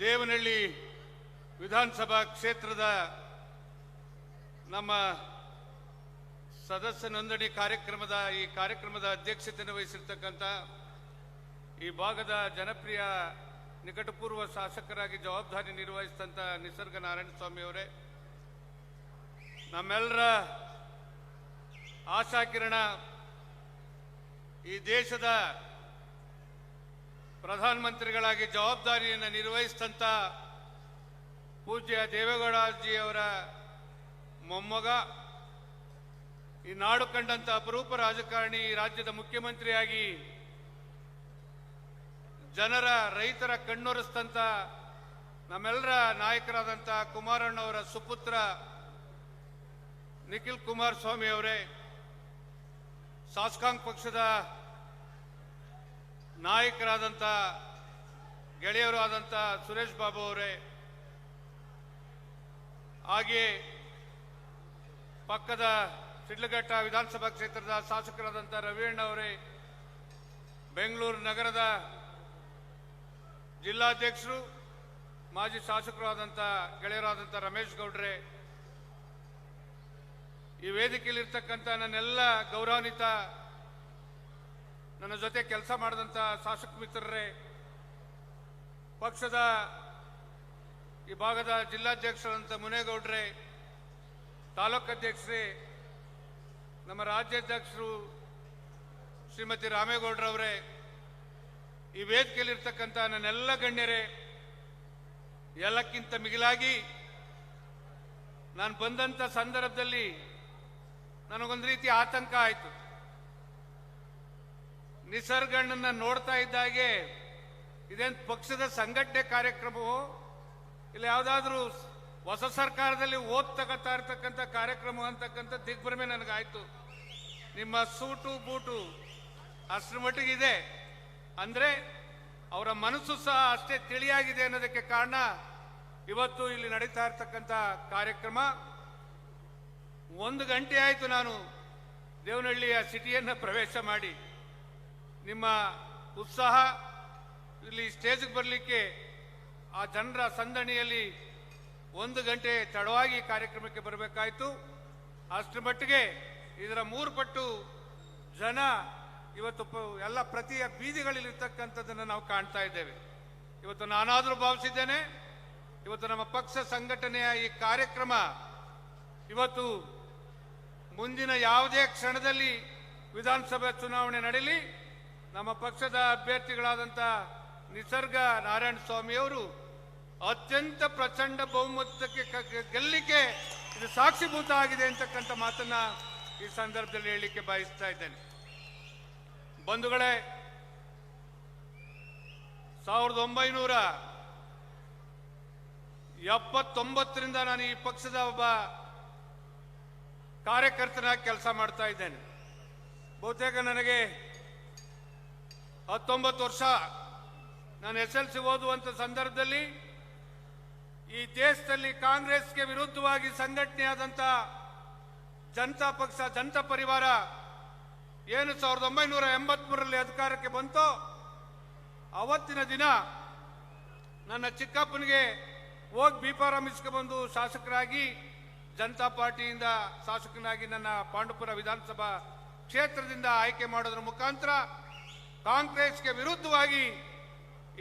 ದೇವನಹಳ್ಳಿ ವಿಧಾನಸಭಾ ಕ್ಷೇತ್ರದ ನಮ್ಮ ಸದಸ್ಯ ನೋಂದಣಿ ಕಾರ್ಯಕ್ರಮದ, ಈ ಕಾರ್ಯಕ್ರಮದ ಅಧ್ಯಕ್ಷತೆಯನ್ನು ವಹಿಸಿರ್ತಕ್ಕಂಥ ಈ ಭಾಗದ ಜನಪ್ರಿಯ ನಿಕಟಪೂರ್ವ ಶಾಸಕರಾಗಿ ಜವಾಬ್ದಾರಿ ನಿರ್ವಹಿಸಿದಂಥ ನಿಸರ್ಗ ನಾರಾಯಣ ಸ್ವಾಮಿ ಅವರೇ, ನಮ್ಮೆಲ್ಲರ ಆಶಾಕಿರಣ ಈ ದೇಶದ ಪ್ರಧಾನಮಂತ್ರಿಗಳಾಗಿ ಜವಾಬ್ದಾರಿಯನ್ನು ನಿರ್ವಹಿಸಿದಂಥ ಪೂಜ್ಯ ದೇವೇಗೌಡಜಿಯವರ ಮೊಮ್ಮಗ, ಈ ನಾಡು ಕಂಡಂಥ ಅಪರೂಪ ರಾಜಕಾರಣಿ ರಾಜ್ಯದ ಮುಖ್ಯಮಂತ್ರಿಯಾಗಿ ಜನರ ರೈತರ ಕಣ್ಣೊರೆಸ್ತಂತ ನಮ್ಮೆಲ್ಲರ ನಾಯಕರಾದಂಥ ಕುಮಾರಣ್ಣವರ ಸುಪುತ್ರ ನಿಖಿಲ್ ಕುಮಾರಸ್ವಾಮಿ ಅವರೇ, ಶಾಸಕಾಂಗ ಪಕ್ಷದ ನಾಯಕರಾದಂಥ ಗೆಳೆಯರು ಆದಂಥ ಸುರೇಶ್ ಬಾಬು ಅವರೇ, ಹಾಗೆ ಪಕ್ಕದ ಸಿಡ್ಲಘಟ್ಟ ವಿಧಾನಸಭಾ ಕ್ಷೇತ್ರದ ಶಾಸಕರಾದಂಥ ರವಿಯಣ್ಣ ಅವರೇ, ಬೆಂಗಳೂರು ನಗರದ ಜಿಲ್ಲಾಧ್ಯಕ್ಷರು, ಮಾಜಿ ಶಾಸಕರು ಆದಂಥ ಗೆಳೆಯರಾದಂಥ ರಮೇಶ್ ಗೌಡ್ರೆ, ಈ ವೇದಿಕೆಯಲ್ಲಿರ್ತಕ್ಕಂಥ ನನ್ನೆಲ್ಲ ಗೌರವಾನ್ವಿತ ನನ್ನ ಜೊತೆ ಕೆಲಸ ಮಾಡಿದಂಥ ಶಾಸಕ ಮಿತ್ರರೇ, ಪಕ್ಷದ ಈ ಭಾಗದ ಜಿಲ್ಲಾಧ್ಯಕ್ಷರಂಥ ಮುನೇಗೌಡ್ರೆ, ತಾಲೂಕು ಅಧ್ಯಕ್ಷರೇ, ನಮ್ಮ ರಾಜ್ಯಾಧ್ಯಕ್ಷರು ಶ್ರೀಮತಿ ರಾಮೇಗೌಡ್ರವರೇ, ಈ ವೇದಿಕೆಯಲ್ಲಿರ್ತಕ್ಕಂಥ ನನ್ನೆಲ್ಲ ಗಣ್ಯರೇ, ಎಲ್ಲಕ್ಕಿಂತ ಮಿಗಿಲಾಗಿ ನಾನು ಬಂದಂಥ ಸಂದರ್ಭದಲ್ಲಿ ನನಗೊಂದು ರೀತಿ ಆತಂಕ ಆಯಿತು. ನಿಸರ್ಗಣ್ಣನ ನೋಡ್ತಾ ಇದ್ದಾಗೆ ಇದೇನು ಪಕ್ಷದ ಸಂಘಟನೆ ಕಾರ್ಯಕ್ರಮವೋ? ಇಲ್ಲ ಯಾವುದಾದ್ರೂ ಹೊಸ ಸರ್ಕಾರದಲ್ಲಿ ಓದ್ ತಗೋತಾ ಇರ್ತಕ್ಕಂಥ ಕಾರ್ಯಕ್ರಮ ಅಂತಕ್ಕಂಥ ದಿಗ್ಭ್ರಮೆ ನನಗಾಯ್ತು. ನಿಮ್ಮ ಸೂಟು ಬೂಟು ಅಷ್ಟರ ಮಟ್ಟಿಗೆ ಇದೆ. ಅಂದ್ರೆ ಅವರ ಮನಸ್ಸು ಸಹ ಅಷ್ಟೇ ತಿಳಿಯಾಗಿದೆ ಅನ್ನೋದಕ್ಕೆ ಕಾರಣ ಇವತ್ತು ಇಲ್ಲಿ ನಡೀತಾ ಇರ್ತಕ್ಕಂಥ ಕಾರ್ಯಕ್ರಮ. ಒಂದು ಗಂಟೆ ಆಯಿತು ನಾನು ದೇವನಹಳ್ಳಿಯ ಸಿಟಿಯನ್ನು ಪ್ರವೇಶ ಮಾಡಿ. ನಿಮ್ಮ ಉತ್ಸಾಹ ಇಲ್ಲಿ ಸ್ಟೇಜ್ಗೆ ಬರಲಿಕ್ಕೆ ಆ ಜನರ ಸಂದಣಿಯಲ್ಲಿ ಒಂದು ಗಂಟೆ ತಡವಾಗಿ ಕಾರ್ಯಕ್ರಮಕ್ಕೆ ಬರಬೇಕಾಯಿತು. ಅಷ್ಟರ ಮಟ್ಟಿಗೆ ಇದರ ಮೂರು ಪಟ್ಟು ಜನ ಇವತ್ತು ಎಲ್ಲ ಪ್ರತಿಯ ಬೀದಿಗಳಲ್ಲಿ ಇರ್ತಕ್ಕಂಥದ್ದನ್ನು ನಾವು ಕಾಣ್ತಾ ಇದ್ದೇವೆ. ಇವತ್ತು ನಾನಾದರೂ ಭಾವಿಸಿದ್ದೇನೆ. ಇವತ್ತು ನಮ್ಮ ಪಕ್ಷ ಸಂಘಟನೆಯ ಈ ಕಾರ್ಯಕ್ರಮ ಇವತ್ತು ಮುಂದಿನ ಯಾವುದೇ ಕ್ಷಣದಲ್ಲಿ ವಿಧಾನಸಭೆ ಚುನಾವಣೆ ನಡೀಲಿ. ನಮ್ಮ ಪಕ್ಷದ ಅಭ್ಯರ್ಥಿಗಳಾದಂಥ ನಿಸರ್ಗ ನಾರಾಯಣ ಸ್ವಾಮಿಯವರು ಅತ್ಯಂತ ಪ್ರಚಂಡ ಬಹುಮತಕ್ಕೆ ಕ- ಕ- ಇದು ಸಾಕ್ಷಿಭೂತ ಆಗಿದೆ ಅಂತಕ್ಕಂಥ ಮಾತನ್ನ ಈ ಸಂದರ್ಭದಲ್ಲಿ ಹೇಳಲಿಕ್ಕೆ ಬಯಸ್ತಾ ಇದ್ದೇನೆ. ಬಂಧುಗಳೇ, ಸಾವಿರದ ಒಂಬೈನೂರ ಎಪ್ಪತ್ತೊಂಬತ್ತರಿಂದ ನಾನು ಈ ಪಕ್ಷದ ಒಬ್ಬ ಕಾರ್ಯಕರ್ತನಾಗಿ ಕೆಲಸ ಮಾಡ್ತಾ ಇದ್ದೇನೆ. ಬಹುತೇಕ ನನಗೆ ಹತ್ತೊಂಬತ್ತು ವರ್ಷ ನಾನು ಎಸ್ ಎಲ್ ಸಿ ಓದುವಂಥ ಸಂದರ್ಭದಲ್ಲಿ ಈ ದೇಶದಲ್ಲಿ ಕಾಂಗ್ರೆಸ್ಗೆ ವಿರುದ್ಧವಾಗಿ ಸಂಘಟನೆಯಾದಂಥ ಜನತಾ ಪಕ್ಷ, ಜನತಾ ಪರಿವಾರ ಏನು ಸಾವಿರದ ಒಂಬೈನೂರ ಎಂಬತ್ಮೂರರಲ್ಲಿ ಅಧಿಕಾರಕ್ಕೆ ಬಂತೋ ಅವತ್ತಿನ ದಿನ ನನ್ನ ಚಿಕ್ಕಪ್ಪನಿಗೆ ಹೋಗಿ ಬಿಪಾರಾಮ್ ಬಂದು ಶಾಸಕರಾಗಿ ಜನತಾ ಪಾರ್ಟಿಯಿಂದ ಶಾಸಕನಾಗಿ ನನ್ನ ಪಾಂಡುಪುರ ವಿಧಾನಸಭಾ ಕ್ಷೇತ್ರದಿಂದ ಆಯ್ಕೆ ಮಾಡೋದ್ರ ಮುಖಾಂತರ ಕಾಂಗ್ರೆಸ್ಗೆ ವಿರುದ್ಧವಾಗಿ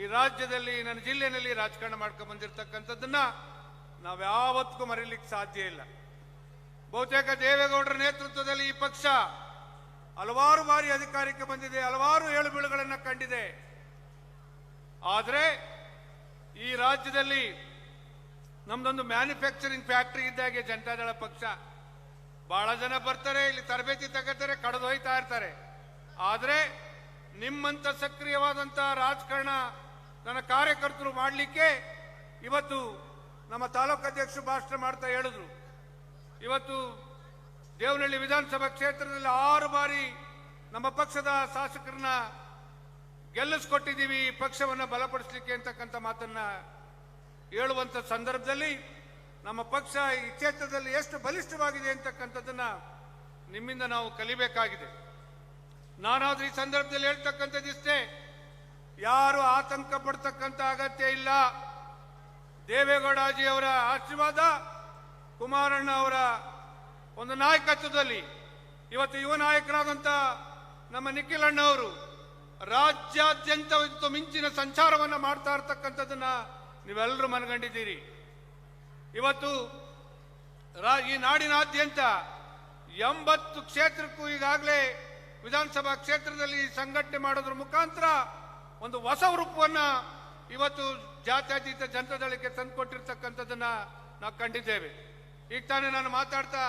ಈ ರಾಜ್ಯದಲ್ಲಿ ನನ್ನ ಜಿಲ್ಲೆಯಲ್ಲಿ ರಾಜಕಾರಣ ಮಾಡ್ಕೊಂಡು ಬಂದಿರತಕ್ಕಂಥದ್ದನ್ನ ನಾವ್ಯಾವತ್ತಿಗೂ ಮರೀಲಿಕ್ಕೆ ಸಾಧ್ಯ ಇಲ್ಲ. ಬಹುತೇಕ ದೇವೇಗೌಡರ ನೇತೃತ್ವದಲ್ಲಿ ಈ ಪಕ್ಷ ಹಲವಾರು ಬಾರಿ ಅಧಿಕಾರಕ್ಕೆ ಬಂದಿದೆ, ಹಲವಾರು ಏಳುಬೀಳುಗಳನ್ನು ಕಂಡಿದೆ. ಆದರೆ ಈ ರಾಜ್ಯದಲ್ಲಿ ನಮ್ದೊಂದು ಮ್ಯಾನುಫ್ಯಾಕ್ಚರಿಂಗ್ ಫ್ಯಾಕ್ಟ್ರಿ ಇದ್ದಾಗೆ ಜನತಾದಳ ಪಕ್ಷ. ಬಹಳ ಜನ ಬರ್ತಾರೆ, ಇಲ್ಲಿ ತರಬೇತಿ ತಗೋತಾರೆ ಕಡದೊಯ್ತಾ ಇರ್ತಾರೆ. ಆದರೆ ನಿಮ್ಮಂತ ಸಕ್ರಿಯವಾದಂತಹ ರಾಜಕಾರಣ ನನ್ನ ಕಾರ್ಯಕರ್ತರು ಮಾಡಲಿಕ್ಕೆ ಇವತ್ತು ನಮ್ಮ ತಾಲೂಕು ಅಧ್ಯಕ್ಷರು ಭಾಷಣ ಮಾಡ್ತಾ ಹೇಳಿದ್ರು. ಇವತ್ತು ದೇವನಹಳ್ಳಿ ವಿಧಾನಸಭಾ ಕ್ಷೇತ್ರದಲ್ಲಿ ಆರು ಬಾರಿ ನಮ್ಮ ಪಕ್ಷದ ಶಾಸಕರನ್ನ ಗೆಲ್ಲಿಸ್ಕೊಟ್ಟಿದ್ದೀವಿ ಪಕ್ಷವನ್ನು ಬಲಪಡಿಸಲಿಕ್ಕೆ ಅಂತಕ್ಕಂಥ ಮಾತನ್ನ ಹೇಳುವಂತ ಸಂದರ್ಭದಲ್ಲಿ ನಮ್ಮ ಪಕ್ಷ ಈ ಕ್ಷೇತ್ರದಲ್ಲಿ ಎಷ್ಟು ಬಲಿಷ್ಠವಾಗಿದೆ ಅಂತಕ್ಕಂಥದ್ದನ್ನ ನಿಮ್ಮಿಂದ ನಾವು ಕಲಿಬೇಕಾಗಿದೆ. ನಾನಾದ್ರೂ ಈ ಸಂದರ್ಭದಲ್ಲಿ ಹೇಳ್ತಕ್ಕಂಥದ್ದಿಷ್ಟೇ ಯಾರು ಆತಂಕ ಪಡ್ತಕ್ಕಂಥ ಅಗತ್ಯ ಇಲ್ಲ. ದೇವೇಗೌಡಾಜಿ ಅವರ ಆಶೀರ್ವಾದ, ಕುಮಾರಣ್ಣ ಅವರ ಒಂದು ನಾಯಕತ್ವದಲ್ಲಿ. ಇವತ್ತು ಯುವ ನಾಯಕರಾದಂಥ ನಮ್ಮ ನಿಖಿಲಣ್ಣ ಅವರು ರಾಜ್ಯಾದ್ಯಂತ ಮಿಂಚಿನ ಸಂಚಾರವನ್ನು ಮಾಡ್ತಾ ಇರ್ತಕ್ಕಂಥದ್ದನ್ನ ನೀವೆಲ್ಲರೂ ಮನಗಂಡಿದ್ದೀರಿ. ಇವತ್ತು ಈ ನಾಡಿನಾದ್ಯಂತ ಎಂಬತ್ತು ಕ್ಷೇತ್ರಕ್ಕೂ ಈಗಾಗಲೇ ವಿಧಾನಸಭಾ ಕ್ಷೇತ್ರದಲ್ಲಿ ಸಂಘಟನೆ ಮಾಡೋದ್ರ ಮುಖಾಂತರ ಒಂದು ಹೊಸ ರೂಪವನ್ನ ಇವತ್ತು ಜಾತ್ಯತೀತ ಜನತಾದಳಕ್ಕೆ ತಂದುಕೊಟ್ಟಿರ್ತಕ್ಕಂಥದ್ದನ್ನ ನಾವು ಕಂಡಿದ್ದೇವೆ. ಈಗ ತಾನೇ ನಾನು ಮಾತಾಡ್ತಾ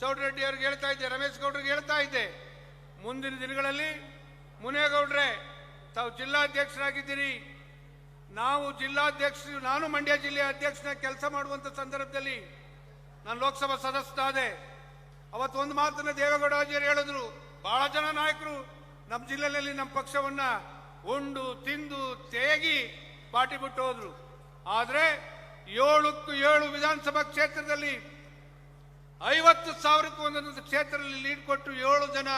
ಚೌಡರೆಡ್ಡಿ ಅವ್ರಿಗೆ ಹೇಳ್ತಾ ಇದ್ದೆ, ರಮೇಶ್ ಗೌಡ್ರಿಗೆ ಹೇಳ್ತಾ ಇದ್ದೆ. ಮುಂದಿನ ದಿನಗಳಲ್ಲಿ ಮುನೇಗೌಡ್ರೆ, ತಾವು ಜಿಲ್ಲಾಧ್ಯಕ್ಷರಾಗಿದ್ದೀರಿ. ನಾವು ಜಿಲ್ಲಾಧ್ಯಕ್ಷರು, ನಾನು ಮಂಡ್ಯ ಜಿಲ್ಲೆಯ ಅಧ್ಯಕ್ಷನ ಕೆಲಸ ಮಾಡುವಂತ ಸಂದರ್ಭದಲ್ಲಿ ನಾನು ಲೋಕಸಭಾ ಸದಸ್ಯನಾದೆ. ಅವತ್ತು ಒಂದು ಮಾತನ್ನು ದೇವೇಗೌಡ ಹೇಳಿದ್ರು. ಬಹಳ ಜನ ನಾಯಕರು ನಮ್ಮ ಜಿಲ್ಲೆಯಲ್ಲಿ ನಮ್ಮ ಪಕ್ಷವನ್ನ ಉಂಡು, ತಿಂದು, ತೇಗಿ ಪಾಟಿ ಬಿಟ್ಟು ಹೋದ್ರು. ಆದ್ರೆ ಏಳಕ್ಕೂ ಏಳು ವಿಧಾನಸಭಾ ಕ್ಷೇತ್ರದಲ್ಲಿ ಐವತ್ತು ಸಾವಿರಕ್ಕೂ ಒಂದೊಂದು ಕ್ಷೇತ್ರದಲ್ಲಿ ಲೀಡ್ ಕೊಟ್ಟು ಏಳು ಜನ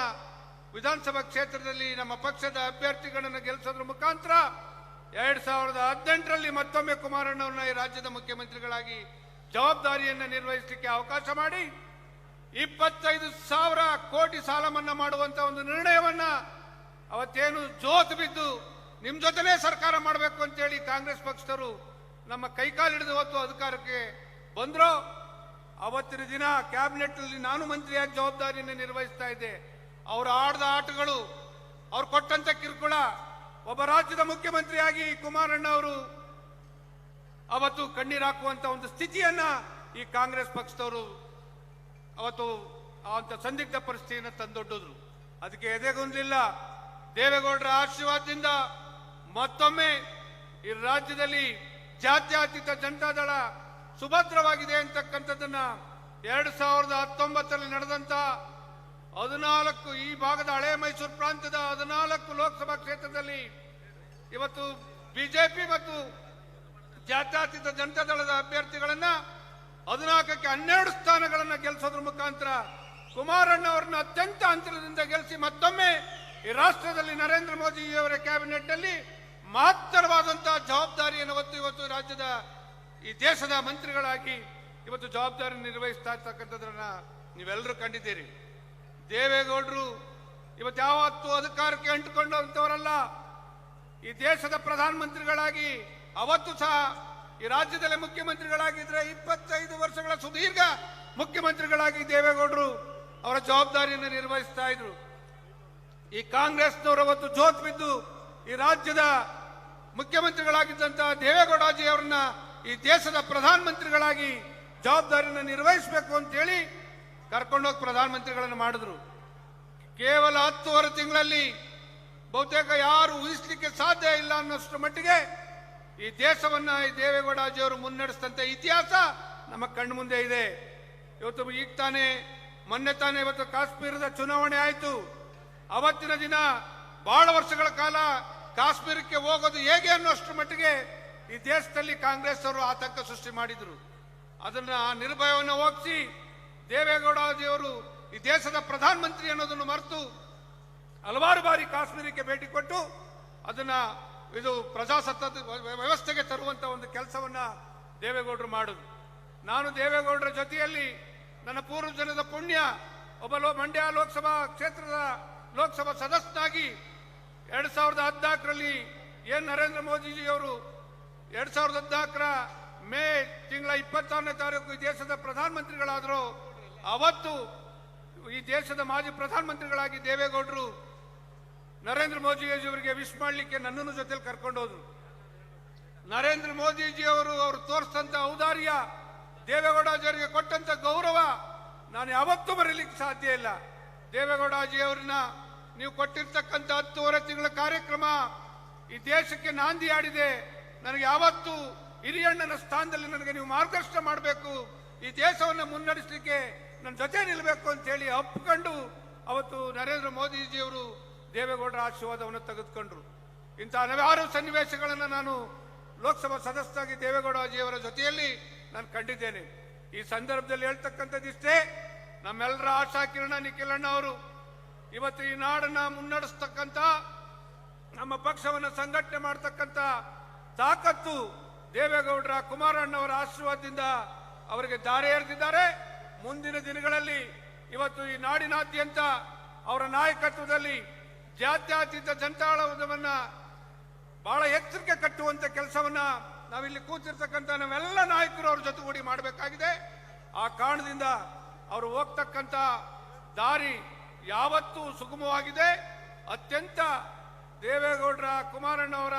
ವಿಧಾನಸಭಾ ಕ್ಷೇತ್ರದಲ್ಲಿ ನಮ್ಮ ಪಕ್ಷದ ಅಭ್ಯರ್ಥಿಗಳನ್ನು ಗೆಲ್ಲಿಸೋದ್ರ ಮುಖಾಂತರ ಎರಡು ಸಾವಿರದ ಹದಿನೆಂಟರಲ್ಲಿ ಮತ್ತೊಮ್ಮೆ ಕುಮಾರಣ್ಣವ್ರನ್ನ ಈ ರಾಜ್ಯದ ಮುಖ್ಯಮಂತ್ರಿಗಳಾಗಿ ಜವಾಬ್ದಾರಿಯನ್ನು ನಿರ್ವಹಿಸಲಿಕ್ಕೆ ಅವಕಾಶ ಮಾಡಿ. ಇಪ್ಪತ್ತೈದು ಸಾವಿರ ಕೋಟಿ ಸಾಲ ಮನ್ನಾ ಮಾಡುವಂತ ಒಂದು ನಿರ್ಣಯವನ್ನ ಅವತ್ತೇನು ಜೋತು ಬಿದ್ದು ನಿಮ್ ಜೊತೆನೇ ಸರ್ಕಾರ ಮಾಡಬೇಕು ಅಂತೇಳಿ ಕಾಂಗ್ರೆಸ್ ಪಕ್ಷದವರು ನಮ್ಮ ಕೈಕಾಲಿಡಿದು ಹೊತ್ತು ಅಧಿಕಾರಕ್ಕೆ ಬಂದ್ರು. ಅವತ್ತಿನ ದಿನ ಕ್ಯಾಬಿನೆಟ್ ಅಲ್ಲಿ ನಾನು ಮಂತ್ರಿಯಾಗಿ ಜವಾಬ್ದಾರಿಯನ್ನು ನಿರ್ವಹಿಸ್ತಾ ಇದ್ದೆ. ಅವರು ಆಡಿದ ಆಟಗಳು, ಅವ್ರು ಕೊಟ್ಟಂತ ಕಿರುಕುಳ, ಒಬ್ಬ ರಾಜ್ಯದ ಮುಖ್ಯಮಂತ್ರಿಯಾಗಿ ಕುಮಾರಣ್ಣ ಅವರು ಅವತ್ತು ಕಣ್ಣೀರಾಕುವಂತ ಒಂದು ಸ್ಥಿತಿಯನ್ನ ಈ ಕಾಂಗ್ರೆಸ್ ಪಕ್ಷದವರು ಅವತ್ತು ಅಂತ ಸಂದಿಗ್ಧ ಪರಿಸ್ಥಿತಿಯನ್ನು ತಂದೊಡ್ಡಿದ್ರು. ಅದಕ್ಕೆ ಎದೆಗೊಂದಿಲ್ಲ ದೇವೇಗೌಡರ ಆಶೀರ್ವಾದದಿಂದ ಮತ್ತೊಮ್ಮೆ ಈ ರಾಜ್ಯದಲ್ಲಿ ಜಾತ್ಯಾತೀತ ಜನತಾದಳ ಸುಭದ್ರವಾಗಿದೆ ಅಂತಕ್ಕಂಥದ್ದನ್ನ ಎರಡು ಸಾವಿರದ ಹತ್ತೊಂಬತ್ತರಲ್ಲಿ ನಡೆದಂತ ಹದಿನಾಲ್ಕು ಈ ಭಾಗದ ಹಳೆ ಮೈಸೂರು ಪ್ರಾಂತ್ಯದ ಹದಿನಾಲ್ಕು ಲೋಕಸಭಾ ಕ್ಷೇತ್ರದಲ್ಲಿ ಇವತ್ತು ಬಿಜೆಪಿ ಮತ್ತು ಜಾತ್ಯತೀತ ಜನತಾದಳದ ಅಭ್ಯರ್ಥಿಗಳನ್ನ ಹದಿನಾಲ್ಕಕ್ಕೆ ಹನ್ನೆರಡು ಸ್ಥಾನಗಳನ್ನು ಗೆಲ್ಲಿಸೋದ್ರ ಮುಖಾಂತರ ಕುಮಾರಣ್ಣ ಅವರನ್ನ ಅತ್ಯಂತ ಅಂತರದಿಂದ ಗೆಲ್ಲಿಸಿ ಮತ್ತೊಮ್ಮೆ ಈ ರಾಷ್ಟ್ರದಲ್ಲಿ ನರೇಂದ್ರ ಮೋದಿ ಅವರ ಕ್ಯಾಬಿನೆಟ್ ಅಲ್ಲಿ ಮಹತ್ತರವಾದಂತಹ ಜವಾಬ್ದಾರಿಯನ್ನು ಹೊತ್ತು ಇವತ್ತು ರಾಜ್ಯದ ಈ ದೇಶದ ಮಂತ್ರಿಗಳಾಗಿ ಇವತ್ತು ಜವಾಬ್ದಾರಿ ನಿರ್ವಹಿಸ್ತಾ ಇರ್ತಕ್ಕಂಥದ್ರನ್ನ ನೀವೆಲ್ಲರೂ ಕಂಡಿದ್ದೀರಿ. ದೇವೇಗೌಡರು ಇವತ್ತು ಯಾವತ್ತು ಅಧಿಕಾರಕ್ಕೆ ಅಂಟುಕೊಂಡಂಥವರಲ್ಲ. ಈ ದೇಶದ ಪ್ರಧಾನಮಂತ್ರಿಗಳಾಗಿ ಅವತ್ತು ಸಹ ಈ ರಾಜ್ಯದಲ್ಲಿ ಮುಖ್ಯಮಂತ್ರಿಗಳಾಗಿದ್ರೆ ಇಪ್ಪತ್ತೈದು ವರ್ಷಗಳ ಸುದೀರ್ಘ ಮುಖ್ಯಮಂತ್ರಿಗಳಾಗಿ ದೇವೇಗೌಡರು ಅವರ ಜವಾಬ್ದಾರಿಯನ್ನು ನಿರ್ವಹಿಸ್ತಾ ಇದ್ರು. ಈ ಕಾಂಗ್ರೆಸ್ನವರು ಅವತ್ತು ಜೋತ್ ಬಿದ್ದು ಈ ರಾಜ್ಯದ ಮುಖ್ಯಮಂತ್ರಿಗಳಾಗಿದ್ದಂತಹ ದೇವೇಗೌಡಾಜಿ ಅವರನ್ನ ಈ ದೇಶದ ಪ್ರಧಾನಮಂತ್ರಿಗಳಾಗಿ ಜವಾಬ್ದಾರಿಯನ್ನು ನಿರ್ವಹಿಸಬೇಕು ಅಂತೇಳಿ ಕರ್ಕೊಂಡೋಗಿ ಪ್ರಧಾನಮಂತ್ರಿಗಳನ್ನು ಮಾಡಿದ್ರು. ಕೇವಲ ಹತ್ತುವರೆ ತಿಂಗಳಲ್ಲಿ ಬಹುತೇಕ ಯಾರು ಊಹಿಸ್ಲಿಕ್ಕೆ ಸಾಧ್ಯ ಇಲ್ಲ ಅನ್ನೋಷ್ಟು ಮಟ್ಟಿಗೆ ಈ ದೇಶವನ್ನ ಈ ದೇವೇಗೌಡಾಜಿಯವರು ಮುನ್ನಡೆಸಿದಂತ ಇತಿಹಾಸ ನಮ್ಮ ಕಣ್ಣು ಮುಂದೆ ಇದೆ. ಇವತ್ತು ಈಗ ತಾನೇ, ಮೊನ್ನೆ ತಾನೇ ಇವತ್ತು ಕಾಶ್ಮೀರದ ಚುನಾವಣೆ ಆಯಿತು. ಅವತ್ತಿನ ದಿನ ಬಹಳ ವರ್ಷಗಳ ಕಾಲ ಕಾಶ್ಮೀರಕ್ಕೆ ಹೋಗೋದು ಹೇಗೆ ಅನ್ನೋಷ್ಟು ಮಟ್ಟಿಗೆ ಈ ದೇಶದಲ್ಲಿ ಕಾಂಗ್ರೆಸ್ ಅವರು ಆತಂಕ ಸೃಷ್ಟಿ ಮಾಡಿದ್ರು. ಅದನ್ನ ಆ ನಿರ್ಭಯವನ್ನು ಹೋಗಿಸಿ ದೇವೇಗೌಡಾಜಿಯವರು ಈ ದೇಶದ ಪ್ರಧಾನಮಂತ್ರಿ ಅನ್ನೋದನ್ನು ಮರೆತು ಹಲವಾರು ಬಾರಿ ಕಾಶ್ಮೀರಕ್ಕೆ ಭೇಟಿ ಕೊಟ್ಟು ಅದನ್ನ ಇದು ಪ್ರಜಾಸತ್ತಾತ್ಮಕ ವ್ಯ- ವ್ಯವಸ್ಥೆಗೆ ತರುವಂತ ಒಂದು ಕೆಲಸವನ್ನ ದೇವೇಗೌಡರು ಮಾಡುದು. ನಾನು ದೇವೇಗೌಡರ ಜೊತೆಯಲ್ಲಿ ನನ್ನ ಪೂರ್ವಜನದ ಪುಣ್ಯ, ಒಬ್ಬ ಲೋ ಮಂಡ್ಯ ಲೋಕಸಭಾ ಕ್ಷೇತ್ರದ ಲೋಕಸಭಾ ಸದಸ್ಯನಾಗಿ ಎರಡ್ ಸಾವಿರದ ಹದಿನಾಲ್ಕರಲ್ಲಿ ಏನ್ ನರೇಂದ್ರ ಮೋದಿಜಿಯವರು ಎರಡ್ ಸಾವಿರದ ಹದಿನಾಲ್ಕರ ಮೇ ತಿಂಗಳ ಇಪ್ಪತ್ತಾರನೇ ತಾರೀಕು ಈ ದೇಶದ ಪ್ರಧಾನಮಂತ್ರಿಗಳಾದರು, ಅವತ್ತು ಈ ದೇಶದ ಮಾಜಿ ಪ್ರಧಾನಮಂತ್ರಿಗಳಾಗಿ ದೇವೇಗೌಡರು ನರೇಂದ್ರ ಮೋದಿಜಿಯವರಿಗೆ ವಿಶ್ ಮಾಡಲಿಕ್ಕೆ ನನ್ನನ್ನು ಜೊತೆಲಿ ಕರ್ಕೊಂಡು ಹೋದ್ರು ನರೇಂದ್ರ ಮೋದಿಜಿ ಅವರು ಅವರು ತೋರಿಸಿದಂತ ಔದಾರ್ಯ, ದೇವೇಗೌಡಾಜಿಯವರಿಗೆ ಕೊಟ್ಟಂತ ಗೌರವ ನಾನು ಯಾವತ್ತೂ ಬರೀಲಿಕ್ಕೆ ಸಾಧ್ಯ ಇಲ್ಲ. ದೇವೇಗೌಡಾಜಿ ಅವ್ರನ್ನ ನೀವು ಕೊಟ್ಟಿರ್ತಕ್ಕಂಥ ಹತ್ತುವರೆ ತಿಂಗಳ ಕಾರ್ಯಕ್ರಮ ಈ ದೇಶಕ್ಕೆ ನಾಂದಿ ಆಡಿದೆ. ನನಗೆ ಯಾವತ್ತೂ ಹಿರಿಯಣ್ಣನ ಸ್ಥಾನದಲ್ಲಿ ನನಗೆ ನೀವು ಮಾರ್ಗದರ್ಶನ ಮಾಡಬೇಕು. ಈ ದೇಶವನ್ನು ಮುನ್ನಡೆಸಲಿಕ್ಕೆ ನನ್ನ ಜೊತೆ ನಿಲ್ಲಬೇಕು ಅಂತ ಹೇಳಿ ಅಪ್ಕೊಂಡು ಅವತ್ತು ನರೇಂದ್ರ ಮೋದಿಜಿಯವರು ದೇವೇಗೌಡರ ಆಶೀರ್ವಾದವನ್ನು ತೆಗೆದುಕೊಂಡ್ರು. ಇಂಥ ಹಲವಾರು ಸನ್ನಿವೇಶಗಳನ್ನು ನಾನು ಲೋಕಸಭಾ ಸದಸ್ಯರಾಗಿ ದೇವೇಗೌಡಜಿಯವರ ಜೊತೆಯಲ್ಲಿ ನಾನು ಕಂಡಿದ್ದೇನೆ. ಈ ಸಂದರ್ಭದಲ್ಲಿ ಹೇಳ್ತಕ್ಕಂಥದ್ದಿಷ್ಟೇ ನಮ್ಮೆಲ್ಲರ ಆಶಾ ಕಿರಣ ನಿಖಿಲಣ್ಣ ಅವರು. ಇವತ್ತು ಈ ನಾಡನ್ನ ಮುನ್ನಡೆಸ್ತಕ್ಕಂಥ, ನಮ್ಮ ಪಕ್ಷವನ್ನು ಸಂಘಟನೆ ಮಾಡತಕ್ಕಂಥ ತಾಕತ್ತು ದೇವೇಗೌಡರ ಕುಮಾರಣ್ಣವರ ಆಶೀರ್ವಾದದಿಂದ ಅವರಿಗೆ ದಾರಿ ಎರೆದಿದ್ದಾರೆ. ಮುಂದಿನ ದಿನಗಳಲ್ಲಿ ಇವತ್ತು ಈ ನಾಡಿನಾದ್ಯಂತ ಅವರ ನಾಯಕತ್ವದಲ್ಲಿ ಜಾತ್ಯತೀತ ಜಂತಾಳವನ್ನು ಬಹಳ ಎಚ್ಚರಿಕೆ ಕಟ್ಟುವಂತ ಕೆಲಸವನ್ನ ನಾವಿಲ್ಲಿ ಕೂತಿರ್ತಕ್ಕಂಥ ನಾವೆಲ್ಲ ನಾಯಕರು ಅವ್ರ ಜೊತೆಗೂಡಿ ಮಾಡಬೇಕಾಗಿದೆ. ಆ ಕಾರಣದಿಂದ ಅವರು ಹೋಗ್ತಕ್ಕಂಥ ದಾರಿ ಯಾವತ್ತೂ ಸುಗಮವಾಗಿದೆ. ಅತ್ಯಂತ ದೇವೇಗೌಡರ ಕುಮಾರಣ್ಣವರ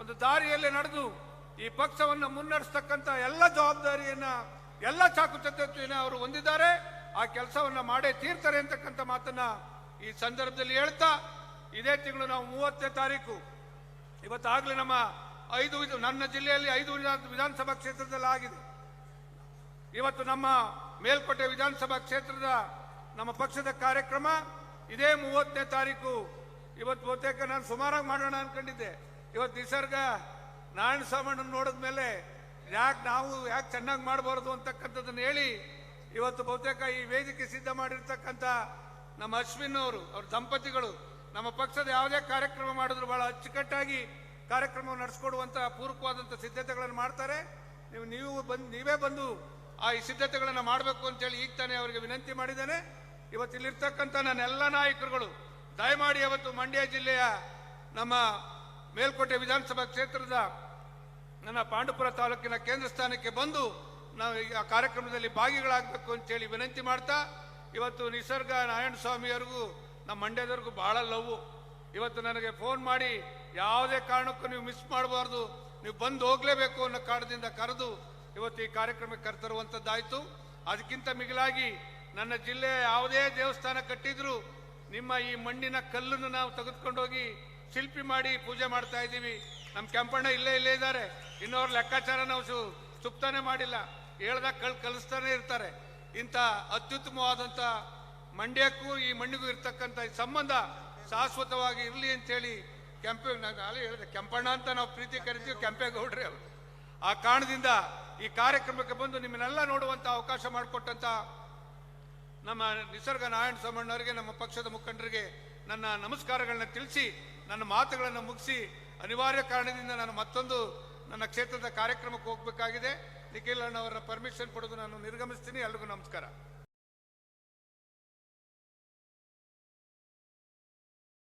ಒಂದು ದಾರಿಯಲ್ಲಿ ನಡೆದು ಈ ಪಕ್ಷವನ್ನು ಮುನ್ನಡೆಸ್ತಕ್ಕಂಥ ಎಲ್ಲ ಜವಾಬ್ದಾರಿಯನ್ನ ಎಲ್ಲ ಚಾಕುಚತ್ಯತೆಯನ್ನ ಅವರು ಹೊಂದಿದ್ದಾರೆ. ಆ ಕೆಲಸವನ್ನ ಮಾಡೇ ತೀರ್ತಾರೆ ಅಂತಕ್ಕಂಥ ಮಾತನ್ನ ಈ ಸಂದರ್ಭದಲ್ಲಿ ಹೇಳ್ತಾ ಇದೇ ತಿಂಗಳು ನಾವು ಮೂವತ್ತನೇ ತಾರೀಕು. ಇವತ್ತಾಗಲೇ ನಮ್ಮ ಐದು ನನ್ನ ಜಿಲ್ಲೆಯಲ್ಲಿ ಐದು ವಿಧಾನ ವಿಧಾನಸಭಾ ಕ್ಷೇತ್ರದಲ್ಲಿ ಆಗಿದೆ. ಇವತ್ತು ನಮ್ಮ ಮೇಲ್ಕೋಟೆ ವಿಧಾನಸಭಾ ಕ್ಷೇತ್ರದ ನಮ್ಮ ಪಕ್ಷದ ಕಾರ್ಯಕ್ರಮ ಇದೇ ಮೂವತ್ತನೇ ತಾರೀಕು. ಇವತ್ತು ಬಹುತೇಕ ನಾನು ಸುಮಾರಾಗಿ ಮಾಡೋಣ ಅನ್ಕೊಂಡಿದ್ದೆ. ಇವತ್ತು ನಿಸರ್ಗ ನಾರಾಯಣ ನೋಡಿದ ಮೇಲೆ ಯಾಕೆ ನಾವು ಯಾಕೆ ಚೆನ್ನಾಗಿ ಮಾಡಬಾರ್ದು ಅಂತಕ್ಕಂಥದ್ದನ್ನು ಹೇಳಿ ಇವತ್ತು ಬಹುತೇಕ ಈ ವೇದಿಕೆ ಸಿದ್ಧ ಮಾಡಿರ್ತಕ್ಕಂಥ ನಮ್ಮ ಅಶ್ವಿನ್ ಅವರು, ಅವ್ರ ದಂಪತಿಗಳು ನಮ್ಮ ಪಕ್ಷದ ಯಾವುದೇ ಕಾರ್ಯಕ್ರಮ ಮಾಡಿದ್ರು ಬಹಳ ಅಚ್ಚುಕಟ್ಟಾಗಿ ಕಾರ್ಯಕ್ರಮವನ್ನು ನಡೆಸಿಕೊಡುವಂತಹ ಪೂರಕವಾದಂಥ ಸಿದ್ಧತೆಗಳನ್ನು ಮಾಡ್ತಾರೆ. ನೀವು ನೀವು ಬಂದು, ನೀವೇ ಬಂದು ಆ ಈ ಸಿದ್ಧತೆಗಳನ್ನು ಮಾಡಬೇಕು ಅಂತೇಳಿ ಈಗ ತಾನೇ ಅವರಿಗೆ ವಿನಂತಿ ಮಾಡಿದ್ದೇನೆ. ಇವತ್ತು ಇಲ್ಲಿರ್ತಕ್ಕಂಥ ನನ್ನ ಎಲ್ಲ ನಾಯಕರುಗಳು, ದಯಮಾಡಿ ಅವತ್ತು ಮಂಡ್ಯ ಜಿಲ್ಲೆಯ ನಮ್ಮ ಮೇಲ್ಕೋಟೆ ವಿಧಾನಸಭಾ ಕ್ಷೇತ್ರದ ನನ್ನ ಪಾಂಡುಪುರ ತಾಲೂಕಿನ ಕೇಂದ್ರ ಸ್ಥಾನಕ್ಕೆ ಬಂದು ನಾವು ಈ ಆ ಕಾರ್ಯಕ್ರಮದಲ್ಲಿ ಭಾಗಿಗಳಾಗಬೇಕು ಅಂತೇಳಿ ವಿನಂತಿ ಮಾಡ್ತಾ, ಇವತ್ತು ನಿಸರ್ಗ ನಾರಾಯಣ ಸ್ವಾಮಿಯವರಿಗೂ ನಮ್ಮ ಮಂಡ್ಯದವ್ರಿಗೂ ಬಹಳ ಲವ್. ಇವತ್ತು ನನಗೆ ಫೋನ್ ಮಾಡಿ ಯಾವುದೇ ಕಾರಣಕ್ಕೂ ನೀವು ಮಿಸ್ ಮಾಡಬಾರ್ದು, ನೀವು ಬಂದು ಹೋಗಲೇಬೇಕು ಅನ್ನೋ ಕಾರಣದಿಂದ ಕರೆದು ಇವತ್ತು ಈ ಕಾರ್ಯಕ್ರಮಕ್ಕೆ ಕರೆತರುವಂಥದ್ದಾಯಿತು ಅದಕ್ಕಿಂತ ಮಿಗಿಲಾಗಿ ನನ್ನ ಜಿಲ್ಲೆಯ ಯಾವುದೇ ದೇವಸ್ಥಾನ ಕಟ್ಟಿದ್ರು ನಿಮ್ಮ ಈ ಮಣ್ಣಿನ ಕಲ್ಲನ್ನು ನಾವು ತೆಗೆದುಕೊಂಡೋಗಿ ಶಿಲ್ಪಿ ಮಾಡಿ ಪೂಜೆ ಮಾಡ್ತಾ ಇದ್ದೀವಿ. ನಮ್ಮ ಕೆಂಪಣ್ಣ ಇಲ್ಲೇ ಇಲ್ಲೇ ಇದ್ದಾರೆ. ಇನ್ನೋರ ಲೆಕ್ಕಾಚಾರ ನಾವು ಸು- ಸುಪ್ತಾನೆ ಮಾಡಿಲ್ಲ. ಹೇಳ್ದಾಗ ಕಲ್ ಕಲಿಸ್ತಾನೆ ಇರ್ತಾರೆ. ಇಂಥ ಅತ್ಯುತ್ತಮವಾದಂಥ ಮಂಡ್ಯಕ್ಕೂ ಈ ಮಣ್ಣಿಗೂ ಇರ್ತಕ್ಕಂಥ ಸಂಬಂಧ ಶಾಶ್ವತವಾಗಿ ಇರಲಿ ಅಂತೇಳಿ ಕೆಂಪೆ, ನಾನು ಹೇಳಿದೆ, ಕೆಂಪಣ್ಣ ಅಂತ ನಾವು ಪ್ರೀತಿ ಕರಿತೀವಿ, ಕೆಂಪೇಗೌಡ್ರಿ ಅವರು. ಆ ಕಾರಣದಿಂದ ಈ ಕಾರ್ಯಕ್ರಮಕ್ಕೆ ಬಂದು ನಿಮ್ಮನ್ನೆಲ್ಲ ನೋಡುವಂತ ಅವಕಾಶ ಮಾಡಿಕೊಟ್ಟಂತ ನಮ್ಮ ನಿಸರ್ಗ ನಾರಾಯಣ ಸೋಮಣ್ಣವರಿಗೆ, ನಮ್ಮ ಪಕ್ಷದ ಮುಖಂಡರಿಗೆ ನನ್ನ ನಮಸ್ಕಾರಗಳನ್ನ ತಿಳಿಸಿ, ನನ್ನ ಮಾತುಗಳನ್ನು ಮುಗಿಸಿ, ಅನಿವಾರ್ಯ ಕಾರಣದಿಂದ ನಾನು ಮತ್ತೊಂದು ನನ್ನ ಕ್ಷೇತ್ರದ ಕಾರ್ಯಕ್ರಮಕ್ಕೆ ಹೋಗಬೇಕಾಗಿದೆ. ನಿಖಿಲ್ ಅಣ್ಣವರ ಪರ್ಮಿಷನ್ ಪಡೆದು ನಾನು ನಿರ್ಗಮಿಸ್ತೀನಿ. ಎಲ್ರಿಗೂ ನಮಸ್ಕಾರ.